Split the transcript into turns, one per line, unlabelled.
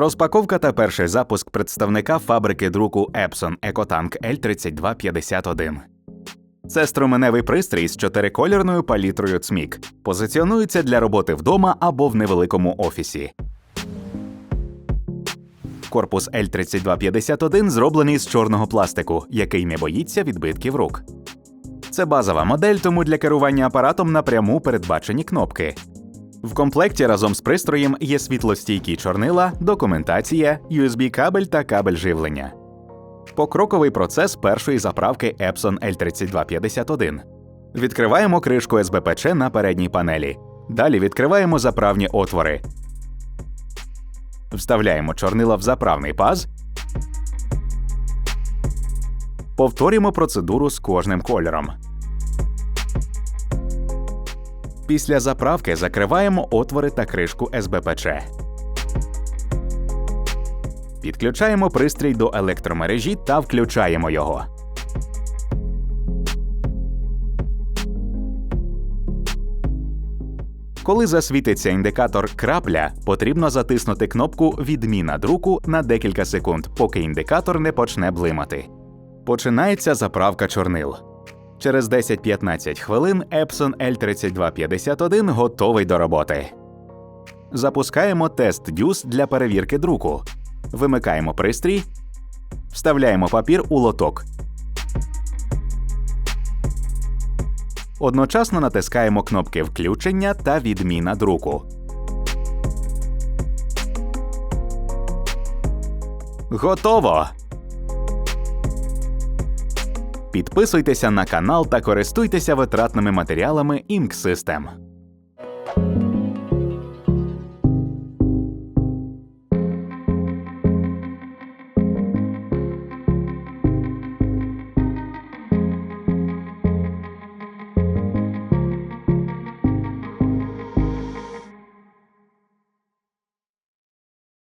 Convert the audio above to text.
Розпаковка та перший запуск представника фабрики друку Epson EcoTank L3251. Це струменевий пристрій з чотирикольорною палітрою цмік. Позиціонується для роботи вдома або в невеликому офісі. Корпус L3251 зроблений з чорного пластику, який не боїться відбитків рук. Це базова модель, тому для керування апаратом напряму передбачені кнопки. В комплекті разом з пристроєм є світлостійкі чорнила, документація, USB-кабель та кабель живлення. Покроковий процес першої заправки Epson L3251. Відкриваємо кришку СБПЧ на передній панелі. Далі відкриваємо заправні отвори. Вставляємо чорнила в заправний паз. Повторюємо процедуру з кожним кольором. Після заправки закриваємо отвори та кришку СБПЧ. Підключаємо пристрій до електромережі та включаємо його. Коли засвітиться індикатор крапля, потрібно затиснути кнопку Відміна друку на декілька секунд, поки індикатор не почне блимати. Починається заправка чорнил. Через 10-15 хвилин Epson L3251 готовий до роботи. Запускаємо тест DUS для перевірки друку. Вимикаємо пристрій, вставляємо папір у лоток. Одночасно натискаємо кнопки включення та відміна друку. Готово! Підписуйтеся на канал та користуйтеся витратними матеріалами Ink.